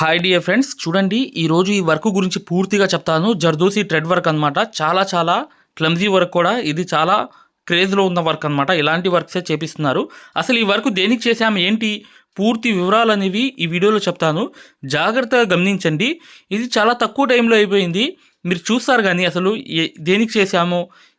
Hi dear friends చూడండి ఈరోజు ఈ వర్క్ గురించి పూర్తిగా చెప్తాను. జర్దోసి ట్రెడ్ వర్క్ అనమాట చాలా చాలా క్లమ్జీ వర్క్ కూడా. ఇది చాలా క్రేజ్లో ఉన్న వర్క్ అనమాట ఇలాంటి వర్క్సే చేపిస్తున్నారు. అసలు ఈ వర్క్ దేనికి చేసాము ఏంటి? పూర్తి వివరాలు అనేవి ఈ వీడియోలో చెప్తాను. జాగ్రత్తగా గమనించండి. ఇది చాలా తక్కువ టైంలో అయిపోయింది. మీరు చూస్తారు కానీ అసలు ఏ- దేనికి చేసాము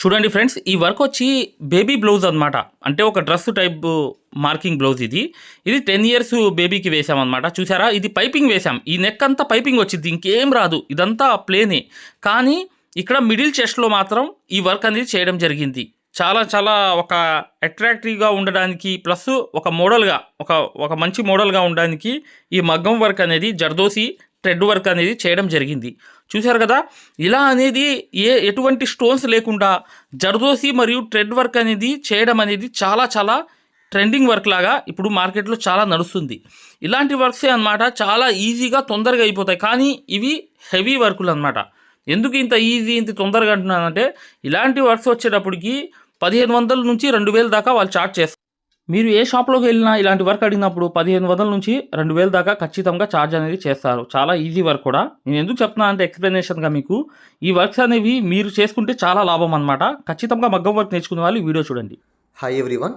చూడండి ఫ్రెండ్స్ ఈ వర్క్ వచ్చి బేబీ బ్లౌజ్ అనమాట అంటే ఒక డ్రెస్ టైప్ మార్కింగ్ బ్లౌజ్ ఇది. ఇది టెన్ ఇయర్స్ బేబీకి వేసామన్నమాట చూసారా? ఇది పైపింగ్ వేసాం ఈ నెక్ అంతా పైపింగ్ వచ్చింది. ఇంకేం రాదు. ఇదంతా ప్లేనే కానీ ఇక్కడ మిడిల్ చెస్ట్లో మాత్రం ఈ వర్క్ అనేది చేయడం జరిగింది. చాలా చాలా ఒక అట్రాక్టివ్గా ఉండడానికి ప్లస్ ఒక మోడల్గా ఒక ఒక మంచి మోడల్గా ఉండడానికి ఈ మగ్గం వర్క్ అనేది జర్దోసి థ్రెడ్ వర్క్ అనేది చేయడం జరిగింది. చూశారు కదా? ఇలా అనేది ఏ ఎటువంటి స్టోన్స్ లేకుండా జర్దోసి మరియు థ్రెడ్ వర్క్ అనేది చేయడం అనేది చాలా చాలా ట్రెండింగ్ వర్క్ లాగా ఇప్పుడు మార్కెట్లో చాలా నడుస్తుంది. ఇలాంటి వర్క్సే అన్నమాట చాలా ఈజీగా తొందరగా అయిపోతాయి. కానీ ఇవి హెవీ వర్కులు అన్నమాట. ఎందుకు ఇంత ఈజీ ఇంత తొందరగా అంటున్నానంటే ఇలాంటి వర్క్స్ వచ్చేటప్పటికి పదిహేను వందల నుంచి రెండు వేల దాకా వాళ్ళు చార్జ్ చేస్తారు. మీరు ఏ షాప్లోకి వెళ్ళినా ఇలాంటి వర్క్ అడిగినప్పుడు పదిహేను వందల నుంచి రెండు వేల దాకా ఖచ్చితంగా ఛార్జ్ అనేది చేస్తారు. చాలా ఈజీ వర్క్ కూడా. నేను ఎందుకు చెప్తున్నా అంటే ఎక్స్ప్లెనేషన్గా మీకు. ఈ వర్క్స్ అనేవి మీరు చేసుకుంటే చాలా లాభం అనమాట ఖచ్చితంగా మగ్గం వర్క్ నేర్చుకునే వాళ్ళు ఈ వీడియో చూడండి. Hi everyone